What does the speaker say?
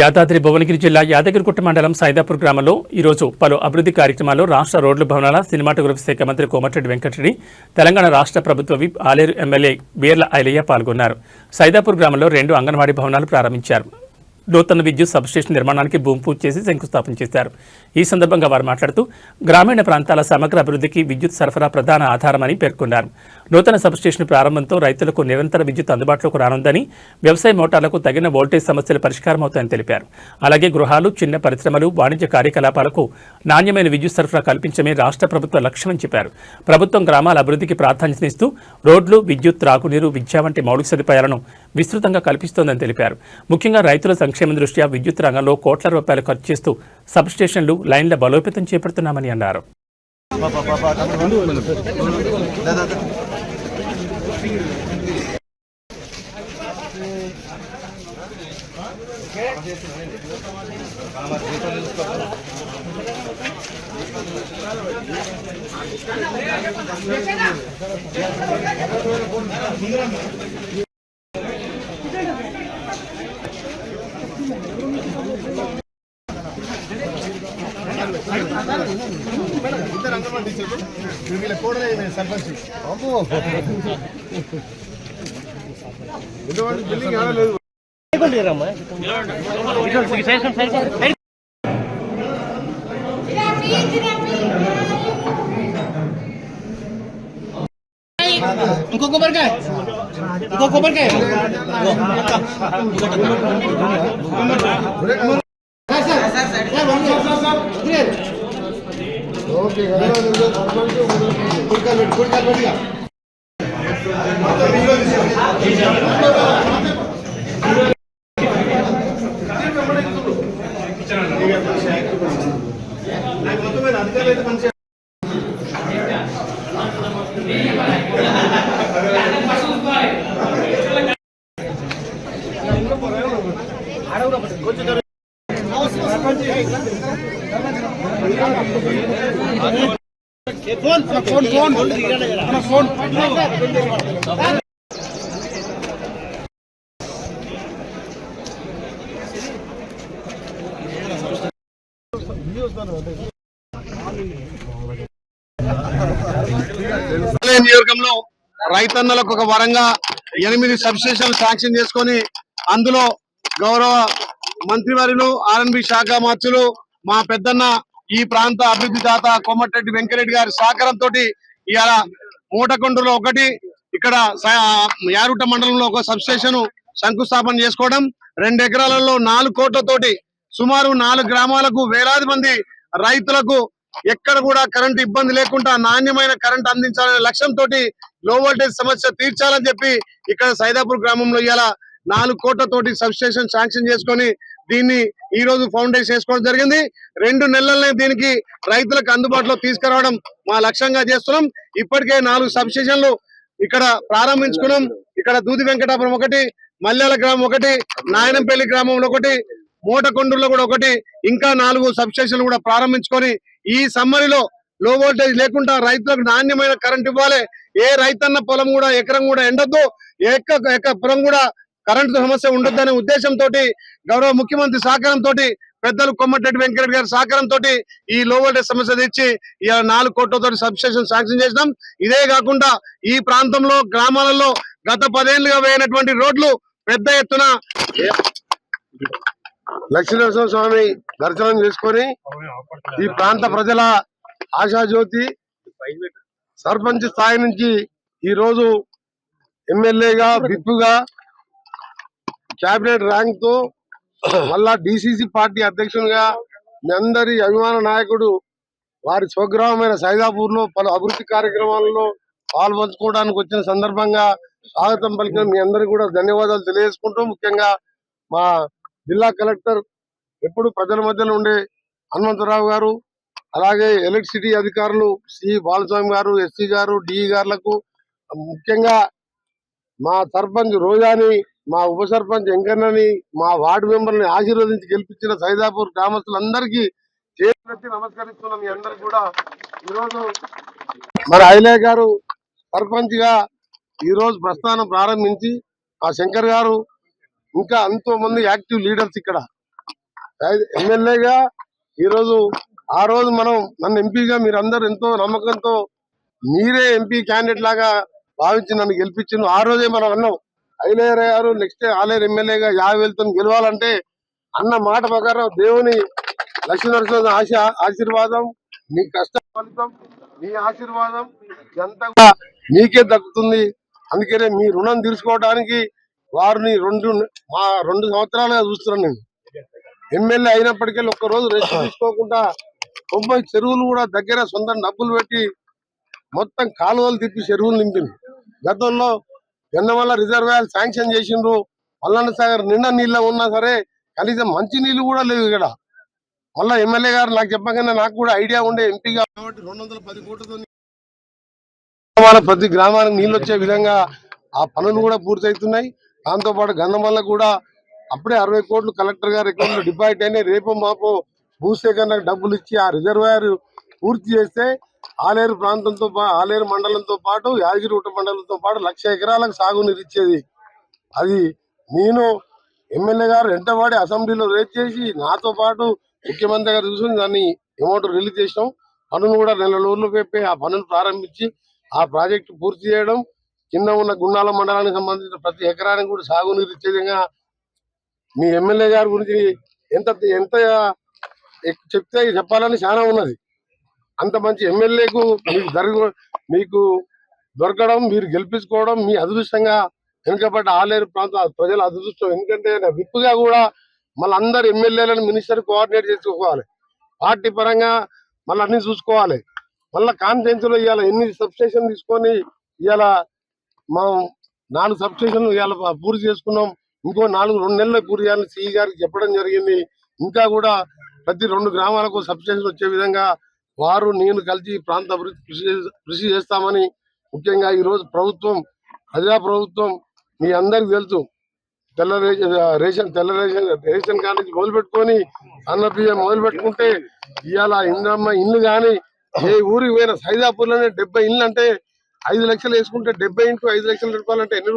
యాదాద్రి భువనగిరి జిల్లా యాదగిరిగుట్ట మండలం సైదాపూర్ గ్రామంలో ఈరోజు పలు అభివృద్ధి కార్యక్రమాల్లో రాష్ట్ర రోడ్లు భవనాల సినిమాటోగ్రఫీ శాఖ మంత్రి కోమటిరెడ్డి వెంకటరెడ్డి తెలంగాణ రాష్ట్ర ప్రభుత్వ విప్ ఆలేరు ఎమ్మెల్యే బీర్ల ఐలయ్య పాల్గొన్నారు. సైదాపూర్ గ్రామంలో రెండు అంగన్వాడీ భవనాలు ప్రారంభించారు. నూతన విద్యుత్ సబ్స్టేషన్ నిర్మాణానికి భూమి పూజ చేసి శంకుస్థాపన చేశారు. ఈ సందర్భంగా వారు మాట్లాడుతూ గ్రామీణ ప్రాంతాల సమగ్ర అభివృద్ధికి విద్యుత్ సరఫరా ప్రధాన ఆధారమని పేర్కొన్నారు. నూతన సబ్స్టేషన్ ప్రారంభంతో రైతులకు నిరంతర విద్యుత్ అందుబాటులోకి రానుందని వ్యవసాయ మోటార్లకు తగిన వోల్టేజ్ సమస్యలు పరిష్కారమవుతాయని తెలిపారు అలాగే గృహాలు చిన్న పరిశ్రమలు వాణిజ్య కార్యకలాపాలకు నాణ్యమైన విద్యుత్ సరఫరా కల్పించమే రాష్ట్ర ప్రభుత్వ లక్ష్యమని చెప్పారు ప్రభుత్వం గ్రామాల అభివృద్ధికి ప్రాధాన్యతనిస్తూ రోడ్లు విద్యుత్ త్రాగునీరు విద్య వంటి మౌలిక సదుపాయాలను విస్తృతంగా కల్పిస్తోందని తెలిపారు ముఖ్యంగా రైతుల సంక్షేమం దృష్ట్యా విద్యుత్ రంగంలో కోట్ల రూపాయలు ఖర్చు చేస్తూ సబ్స్టేషన్లు లైన్ల బలోపేతం చేపడుతున్నామని అన్నారు వీళ్ళ కూడా సర్పంచ్ ఇటువంటి బిల్డింగ్ ఏమీ లేదు ఇంకో కొబ్బరికాయ ఇంకో కొబ్బరికాయ ఓకే సర్పంచ్ కుడికాలు పెట్టి కుడికాలు పెట్టిగా ఫోన్ ఫోన్ ఫోన్ ఫోన్ నియోజకంలో రైతన్నలకు ఒక వరంగా ఎనిమిది సబ్స్టేషన్లు శాంక్షన్ చేసుకొని అందులో గౌరవ మంత్రివర్యులు ఆర్ఎన్బి శాఖ మంత్రులు మా పెద్దన్న ఈ ప్రాంత అభివృద్ధి దాత కోమటిరెడ్డి వెంకరెడ్డి గారి సహకారంతో ఇవాళ మూటకొండలో ఒకటి ఇక్కడ యారుట మండలంలో ఒక సబ్స్టేషన్ శంకుస్థాపన చేసుకోవడం రెండు ఎకరాలలో నాలుగు కోట్లతోటి సుమారు నాలుగు గ్రామాలకు వేలాది మంది రైతులకు ఎక్కడ కూడా కరెంట్ ఇబ్బంది లేకుండా నాణ్యమైన కరెంట్ అందించాలనే లక్ష్యంతో లో వోల్టేజ్ సమస్య తీర్చాలని చెప్పి ఇక్కడ సైదాపూర్ గ్రామంలో ఇవాళ నాలుగు కోట్లతోటి సబ్స్టేషన్ శాంక్షన్ చేసుకొని దీన్ని ఈ రోజు ఫౌండేషన్ చేసుకోవడం జరిగింది. రెండు నెలలనే దీనికి రైతులకు అందుబాటులో తీసుకురావడం మా లక్ష్యంగా చేస్తున్నాం. ఇప్పటికే నాలుగు సబ్ స్టేషన్లు ఇక్కడ ప్రారంభించుకున్నాం. ఇక్కడ దూది వెంకటాపురం ఒకటి మల్యాల గ్రామం ఒకటి నాయనంపల్లి గ్రామంలో ఒకటి మూటకొండూరులో కూడా ఒకటి ఇంకా నాలుగు సబ్ స్టేషన్లు కూడా ప్రారంభించుకొని ఈ సమ్మరిలో లో వోల్టేజ్ లేకుండా రైతులకు నాణ్యమైన కరెంట్ ఇవ్వాలి. ఏ రైతన్న పొలం కూడా ఎకరం కూడా ఎండద్దు. ఎక్క ఎక్క పొలం కూడా కరెంటు సమస్య ఉండొద్దనే ఉద్దేశంతో గౌరవ ముఖ్యమంత్రి సహకారంతో పెద్దలు కొమ్మటిరెడ్డి వెంకటరెడ్డి గారి సహకారంతో ఈ లో వోల్టేజ్ సమస్య తెచ్చి నాలుగు కోట్లతో సబ్ స్టేషన్ శాంక్షన్ చేసినాం. ఇదే కాకుండా ఈ ప్రాంతంలో గ్రామాలలో గత పదేళ్ళుగా వేయనటువంటి రోడ్లు పెద్ద ఎత్తున లక్ష్మీనరసింహ స్వామి దర్శనం చేసుకొని ఈ ప్రాంత ప్రజల ఆశాజ్యోతి సర్పంచ్ స్థాయి నుంచి ఈ రోజు ఎమ్మెల్యేగా విప్పుగా క్యాబినెట్ ర్యాంక్తో మళ్ళా డిసిసి పార్టీ అధ్యక్షునిగా మీ అందరి అభిమాన నాయకుడు వారి స్వగ్రామమైన సైదాపూర్లో పలు అభివృద్ధి కార్యక్రమాలలో పాల్పంచుకోవడానికి వచ్చిన సందర్భంగా స్వాగతం పలికిన మీ అందరికీ కూడా ధన్యవాదాలు తెలియజేసుకుంటూ ముఖ్యంగా మా జిల్లా కలెక్టర్ ఎప్పుడు ప్రజల మధ్యలో ఉండే హనుమంతరావు గారు అలాగే ఎలక్ట్రిసిటీ అధికారులు సి బాలస్వామి గారు ఎస్సీ గారు డిఈ గారులకు ముఖ్యంగా మా సర్పంచ్ రోజాని మా ఉప సర్పంచ్ వెంకన్నని మా వార్డు మెంబర్ని ఆశీర్వదించి గెలిపించిన సైదాపూర్ గ్రామస్తులందరికీ చేతులెత్తి నమస్కరిస్తున్నాం మీ అందరికి కూడా. ఈరోజు మరి ఐలే గారు సర్పంచ్గా ఈ రోజు ప్రస్థానం ప్రారంభించి ఆ శంకర్ గారు ఇంకా ఎంతో మంది యాక్టివ్ లీడర్స్ ఇక్కడ. ఎమ్మెల్యేగా ఈ రోజు ఆ రోజు మనం నన్ను ఎంపీగా మీరందరూ ఎంతో నమ్మకంతో మీరే ఎంపీ క్యాండిడేట్ లాగా భావించి నన్ను గెలిపించిన ఆ రోజే మనం అన్నాం ఐలేరు గారు నెక్స్ట్ ఆలేరు ఎమ్మెల్యేగా యాభై వేలతో గెలవాలంటే అన్న మాట ప్రకారం దేవుని లక్ష్మీనరసింహ ఆశ ఆశీర్వాదం మీ కష్ట ఫలితం మీ ఆశీర్వాదం ఎంత మీకే దక్కుతుంది. అందుకనే మీ రుణం తీర్చుకోవడానికి వారిని రెండు మా రెండు సంవత్సరాలుగా చూస్తున్నాను నేను. ఎమ్మెల్యే అయినప్పటికీ ఒక్క రోజు రెస్ట్ తీసుకోకుండా తొంభై చెరువులు కూడా దగ్గర సొంత డబ్బులు పెట్టి మొత్తం కాలువలు తిప్పి చెరువులు నింపింది. గతంలో ఎన్నవల్ల రిజర్వాయర్ శాంక్షన్ చేసిండ్రు? మల్లన్న సాగర్ నిండా నీళ్ళ ఉన్నా సరే కనీసం మంచి నీళ్ళు కూడా లేవు ఇక్కడ. మళ్ళా ఎమ్మెల్యే గారు నాకు చెప్పగానే నాకు కూడా ఐడియా ఉండే ఎంపీగా కాబట్టి రెండు వందల పది కోట్లతో ప్రతి గ్రామానికి నీళ్ళు వచ్చే విధంగా ఆ పనులు కూడా పూర్తవుతున్నాయి. దాంతో పాటు గంధమల్ల కూడా అప్పుడే అరవై కోట్లు కలెక్టర్ గారి అకౌంట్ డిపాజిట్ అయినాయి. రేపు మాపు భూసేకరణకు డబ్బులు ఇచ్చి ఆ రిజర్వాయర్ పూర్తి చేస్తే ఆలేరు ప్రాంతంతో ఆలేరు మండలంతో పాటు యాదగిరిగుట్ట మండలంతో పాటు లక్ష ఎకరాలకు సాగునీరు ఇచ్చేది. అది నేను ఎమ్మెల్యే గారు వెంటబడి అసెంబ్లీలో రేట్ చేసి నాతో పాటు ముఖ్యమంత్రి గారు చూసుకుని దాన్ని అమౌంట్ రిలీజ్ చేసినాం. పనులు కూడా నెల రోజులు పెట్టి ఆ పనులు ప్రారంభించి ఆ ప్రాజెక్టు పూర్తి చేయడం కింద ఉన్న గుండాల మండలానికి సంబంధించిన ప్రతి ఎకరానికి కూడా సాగునీరు ఇచ్చే విధంగా మీ ఎమ్మెల్యే గారి గురించి ఎంత ఎంత చెప్తే చెప్పాలని చాలా ఉన్నది. అంత మంచి ఎమ్మెల్యేకు మీకు జరగ మీకు దొరకడం మీరు గెలిపించుకోవడం మీ అదృష్టంగా వెనుకబడ్డ ఆలేరు ప్రాంత ప్రజల అదృష్టం. ఎందుకంటే విప్పుగా కూడా మళ్ళీ అందరు ఎమ్మెల్యేలను మినిస్టర్ కోఆర్డినేట్ చేసుకోవాలి. పార్టీ పరంగా మళ్ళీ అన్ని చూసుకోవాలి. మళ్ళీ కాన్ఫరెన్స్లో ఇవాళ ఎన్ని సబ్స్టేషన్ తీసుకొని ఇవాళ మనం నాలుగు సబ్స్టేషన్లు ఇవాళ పూర్తి చేసుకున్నాం. ఇంకో నాలుగు రెండు నెలల్లో పూర్తి చేయాలని సిఈ గారికి చెప్పడం జరిగింది. ఇంకా కూడా ప్రతి రెండు గ్రామాలకు సబ్స్టేషన్ వచ్చే విధంగా వారు నేను కలిసి ప్రాంత అభివృద్ధి కృషి కృషి చేస్తామని ముఖ్యంగా ఈ రోజు ప్రభుత్వం ప్రజా ప్రభుత్వం మీ అందరికి తెలుసు. తెల్ల రేషన్ రేషన్ తెల్ల రేషన్ రేషన్ కార్డు నుంచి మొదలుపెట్టుకొని పెట్టుకొని అన్న మొదలు పెట్టుకుంటే ఇవాళ ఇంద్రమ్మ ఇల్లు కానీ ఏ ఊరికి పోయిన సైదాపూర్లోనే డెబ్బై ఇల్లు అంటే ఐదు లక్షలు వేసుకుంటే డెబ్బై ఇంటూ ఐదు లక్షలు నడపాలంటే ఎన్ని